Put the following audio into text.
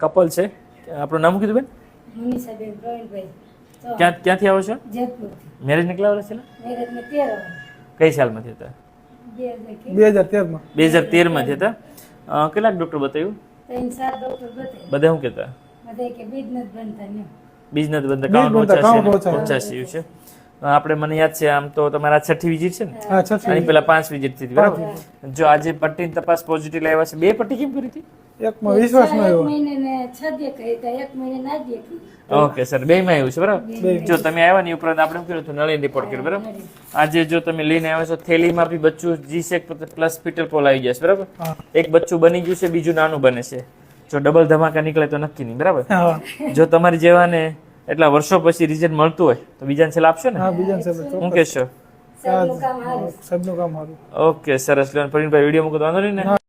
Couple છે. આપણું નામ કીધું બેન? મનીષાબેન પ્રવીણભાઈ. ક્યાં ક્યાંથી આવો છો? મેરેજ નીકળ્યા વર્ષ. છે કઈ સાલમાંથી હતા? બે હજાર કે બે હજાર તેરમાં. બે હતા. કેટલાક ડૉક્ટર બતાવ્યું? ત્રણ સાત ડોક્ટર બતાવ્યા. બધા શું કહેતા? બધા કે બીજ નથી બનતા ને બિઝનેસ બંધ કાઉન્ટ ઓછા છે એવું આપણે મને યાદ છે આમ તો તમારા છઠ્ઠી વિઝિટ છે ને? હા આની પેલા પાંચ વિઝિટ થઈ બરાબર? જો આજે પટ્ટીની તપાસ પોઝિટિવ લાવ્યા છે બે પટ્ટી કેમ કરી હતી? એકમાં વિશ્વાસ ન એક આવ્યો. મહિને ને છ દે કહી તો એક મહિને ના દે કહી ઓકે સર બે માં આવ્યું છે બરાબર? જો તમે આવ્યા ને ઉપરાંત આપણે શું કર્યું હતું? નળીને રિપોર્ટ કર્યો બરાબર? આજે જો તમે લઈને આવ્યા છો થેલીમાં બી બચ્ચું જી સેક પ્લસ ફિટલ પોલ આવી જશે બરાબર? એક બચ્ચું બની ગયું છે બીજું નાનું બને છે. જો ડબલ ધમાકા નીકળે તો નક્કી નહીં બરાબર? જો તમારી જેવાને એટલા વર્ષો પછી રિઝલ્ટ મળતું હોય તો બીજાને છેલ્લા આપશો ને? હા બીજાને છેલ્લા હું કહેશો? સાહેબનું કામ સાહેબનું કામ સારું. ઓકે સરસ. લો પ્રવીણભાઈ વીડિયો મૂકો વાંધો નહીં ને?